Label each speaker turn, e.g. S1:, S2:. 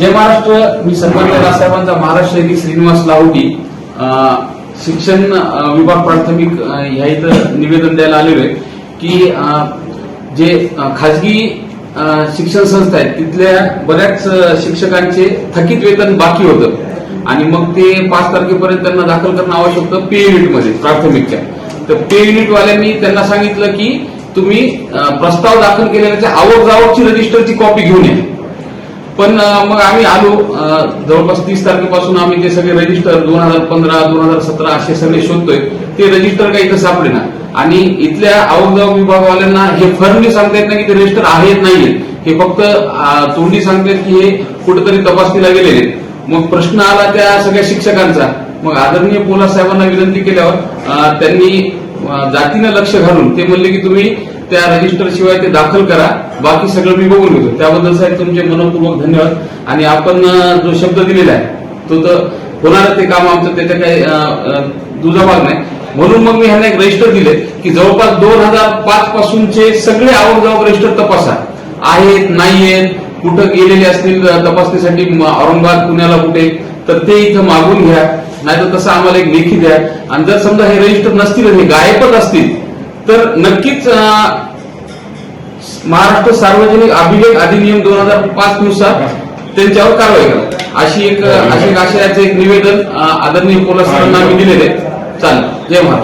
S1: जय महाराष्ट्र मी सन्मान्य राजसाहेबांचा महाराष्ट्र शैली श्रीनिवास लाहोटी शिक्षण विभाग प्राथमिक ह्या इथं निवेदन द्यायला आलेलो आहे की जे खाजगी शिक्षण संस्था आहेत तिथल्या बऱ्याच शिक्षकांचे थकीत वेतन बाकी होतं. आणि मग ते पाच तारखेपर्यंत त्यांना दाखल करणं आवश्यक होतं पे युनिटमध्ये प्राथमिकच्या. तर पे युनिटवाल्यांनी त्यांना सांगितलं की तुम्ही प्रस्ताव दाखल केल्याच्या आवक जावकची रजिस्टरची कॉपी घेऊन या. पण मग आम्ही आलो. जवळपास तीस तारखेपासून आम्ही ते सगळे रजिस्टर दोन हजार पंधरा दोन हजार सतरा असे सगळे शोधतोय. ते रजिस्टर काही इथं सापडे ना. आणि इथल्या आवकजावक विभागवाल्यांना हे फर्मली सांगता येत नाही की ते रजिस्टर आहेत नाही हे फक्त तोंडी सांगतात की हे कुठेतरी तपासणीला गेलेले मग प्रश्न आला त्या सगळ्या शिक्षकांचा. मग आदरणीय पोलास साहेबांना विनंती केल्यावर त्यांनी जातीनं लक्ष घालून ते म्हणले की तुम्ही त्या रजिस्टर शिवाय ते दाखल करा. बाकी सगळं मी बघून घेतो. त्याबद्दल साहेब तुमचे मनपूर्वक धन्यवाद. आणि आपण जो शब्द दिलेला आहे तो तर होणार ते काम आमचं त्याच्या काही दुजाभाग नाही. म्हणून मग मी ह्यांना एक रजिस्टर दिले की जवळपास दोन हजार पाच पासूनचे सगळे आवक जावक रजिस्टर तपासा. आहेत नाहीयेत कुठं गेलेले असतील तपासणीसाठी औरंगाबाद पुण्याला कुठे तर ते इथं मागून घ्या. नाहीतर तसं आम्हाला एक लेखी द्या. आणि जर समजा हे रजिस्टर नसतील हे गायबच असतील तर नक्कीच महाराष्ट्र सार्वजनिक अभिलेख अधिनियम दोन हजार पाच नुसार त्यांच्यावर कारवाई करा. अशी एक अशी आशयाचं एक निवेदन आदरणीय पोलीस सरांना आम्ही दिलेले. चालेल. जय महाराष्ट्र.